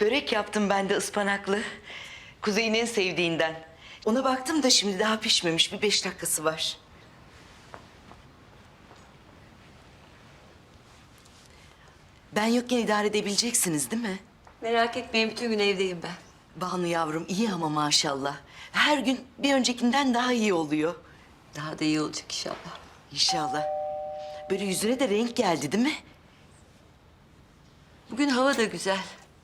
Börek yaptım ben de ıspanaklı. Kuzey'in en sevdiğinden. Ona baktım da şimdi daha pişmemiş. Bir beş dakikası var. Ben yokken idare edebileceksiniz değil mi? Merak etmeyin bütün gün evdeyim ben. Banu yavrum iyi ama maşallah. Her gün bir öncekinden daha iyi oluyor. Daha da iyi olacak inşallah. İnşallah. Böyle yüzüne de renk geldi değil mi? Bugün hava da güzel.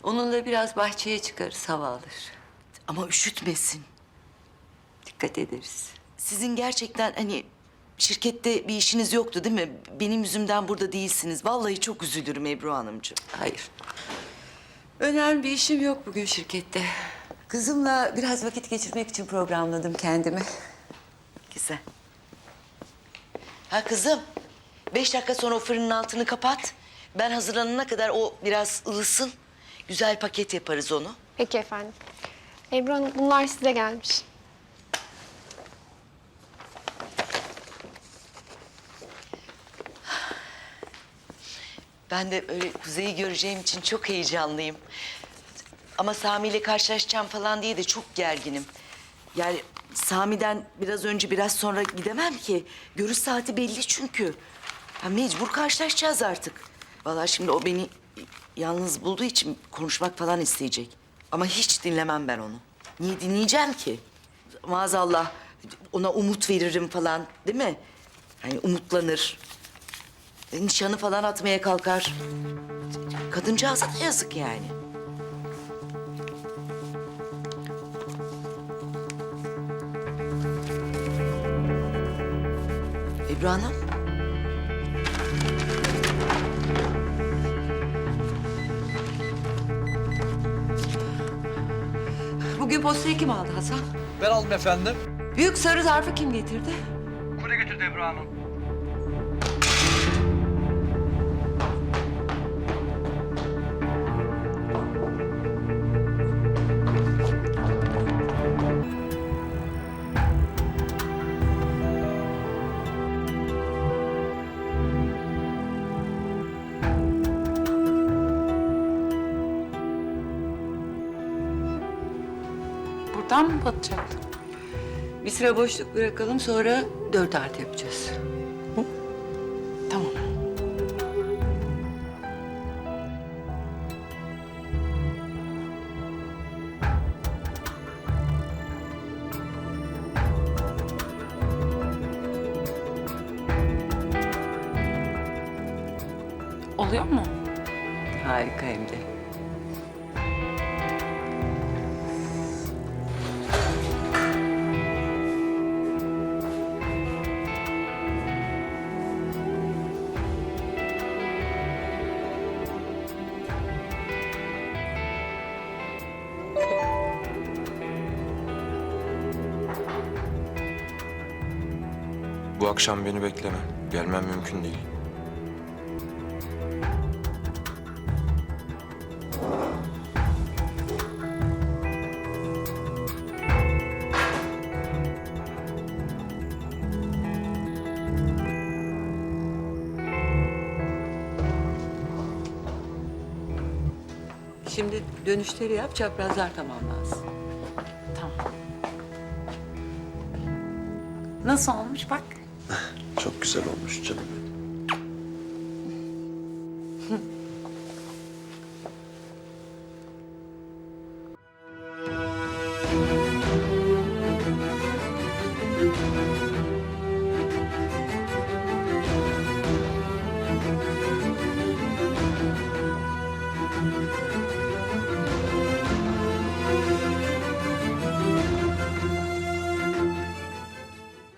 Onunla biraz bahçeye çıkarız hava alır. Ama üşütmesin. Dikkat ederiz. Sizin gerçekten hani şirkette bir işiniz yoktu değil mi? Benim yüzümden burada değilsiniz. Vallahi çok üzülürüm Ebru Hanımcığım. Hayır. Önemli bir işim yok bugün şirkette. Kızımla biraz vakit geçirmek için programladım kendimi. Güzel. Ha kızım. Beş dakika sonra o fırının altını kapat. Ben hazırlanana kadar o biraz ılısın. Güzel paket yaparız onu. Peki efendim. Ebru Hanım bunlar size gelmiş. Ben de öyle Kuzey'i göreceğim için çok heyecanlıyım. Ama Sami ile karşılaşacağım falan diye de çok gerginim. Yani Sami'den biraz önce biraz sonra gidemem ki. Görüş saati belli çünkü. Ha, mecbur karşılaşacağız artık. Vallahi şimdi o beni yalnız bulduğu için konuşmak falan isteyecek. Ama hiç dinlemem ben onu. Niye dinleyeceğim ki? Maazallah ona umut veririm falan değil mi? Hani umutlanır. E, Nişanı falan atmaya kalkar. Kadıncağıza da yazık yani. Ebru postayı kim aldı Hasan? Ben aldım efendim. Büyük sarı zarfı kim getirdi? Kule götürdü Ebru Hanım. Buradan mı batacaktı? Bir süre boşluk bırakalım sonra dört artı yapacağız. Tamam. Oluyor mu? Harika hem de. Bu akşam beni bekleme. Gelmem mümkün değil. Şimdi dönüşleri yap çaprazlar tamamlansın. Tamam. Nasıl olmuş bak. Çok güzel olmuş canım benim.